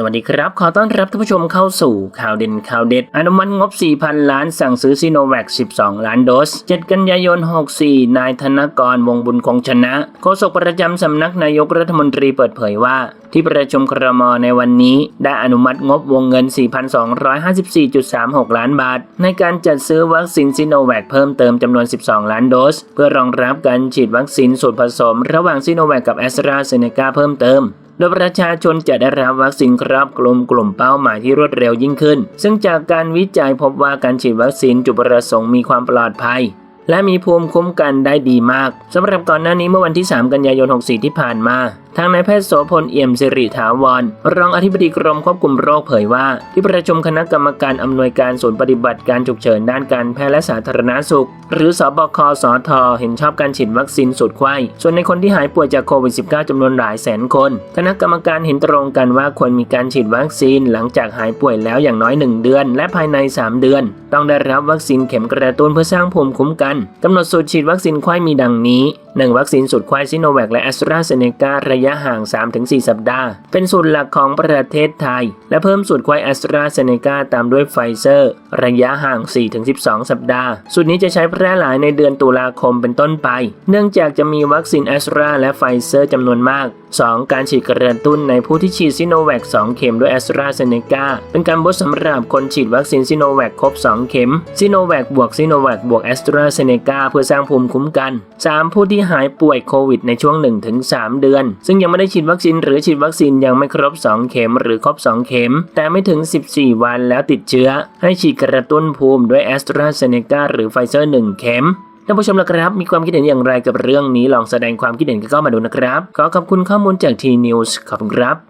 สวัสดีครับ ขอต้อนรับท่านผู้ชมเข้าสู่ข่าวเด่นข่าวเด็ด อนุมัติงบ 4,000 ล้านสั่งซื้อซีโนแวค 12 ล้านโดส 7 กันยายน 64 นายธนกรวงบุญคงชนะ โฆษกประจำสำนักนายกรัฐมนตรีเปิดเผยว่าที่ประชุมครมในวันนี้ ได้อนุมัติงบวงเงิน 4,254.36 ล้านบาท ในการจัดซื้อวัคซีนซีโนแวคเพิ่มเติมจำนวน 12 ล้านโดส เพื่อรองรับการฉีดวัคซีนสูตรผสม ระหว่างซีโนแวคกับแอสตราเซเนกาเพิ่มเติมโดยประชาชนจะได้รับวัคซีนครอบคลุมกลุ่มเป้าหมายที่รวดเร็วยิ่งขึ้น ซึ่งจากการวิจัยพบว่าการฉีดวัคซีนจุดประสงค์มีความปลอดภัย และมีภูมิคุ้มกันได้ดีมากสำหรับก่อนหน้านี้เมื่อวันที่ 3 กันยายน 64 ที่ผ่านมาทางนายแพทย์โสพลเอี่ยมสิริถาวร รองอธิบดีกรมควบคุมโรคเผยว่า ที่ประชุมคณะกรรมการอำนวยการศูนย์ปฏิบัติการฉุกเฉินด้านการแพทย์และสาธารณสุข หรือสบคสท เห็นชอบการฉีดวัคซีนสูตรไข้ส่วนในคนที่หายป่วยจากโควิด -19 จำนวนหลายแสนคน คณะกรรมการเห็นตรงกันว่าควรมีการฉีดวัคซีนหลังจากหายป่วยแล้วอย่างน้อย 1 เดือน และภายใน 3 เดือน ต้องได้รับวัคซีนเข็มกระตุ้นเพื่อสร้างภูมิคุ้มกันกำหนดสูตรฉีดวัคซีนไข้มีดังนี้ 1. วัคซีนสูตรไข้ซิโนแวคและแอสตราเซเนการะยะห่าง 3-4 สัปดาห์ เป็นสูตรหลักของประเทศไทย และเพิ่มสูตรไข้แอสตราเซเนกาตามด้วยไฟเซอร์ ระยะห่าง 4-12 สัปดาห์ สูตรนี้จะใช้แพร่หลายในเดือนตุลาคมเป็นต้นไป เนื่องจากจะมีวัคซีนแอสตราและไฟเซอร์จำนวนมาก 2. การฉีดกระตุ้นในผู้ที่ฉีดซิโนแวค2 เข็มด้วยแอสตราเซเนกาเป็นการบูสต์สำหรับคนฉีดวัคซีนซิโนแวคครบ 2 เข็มซิโนแวคบวกซิโนแวคบวกแอสตราเซเนกาเพื่อสร้างภูมิคุ้มกัน 3. ผู้ที่หายป่วยโควิดในช่วง 1-3 เดือนซึ่งยังไม่ได้ฉีดวัคซีนหรือฉีดวัคซีนยังไม่ครบ 2 เข็มหรือครบ 2 เข็ม แต่ไม่ถึง 14 วันแล้วติดเชื้อ ให้ฉีดกระตุ้นภูมิด้วยแอสตราเซเนกาหรือไฟเซอร์ 1 เข็มท่านผู้ชมละครับ มีความคิดเห็นอย่างไรกับเรื่องนี้ลองแสดงความคิดเห็นกันเข้ามาดูนะครับ ขอขอบคุณข้อมูลจากทีนิวส์ขอบคุณครับ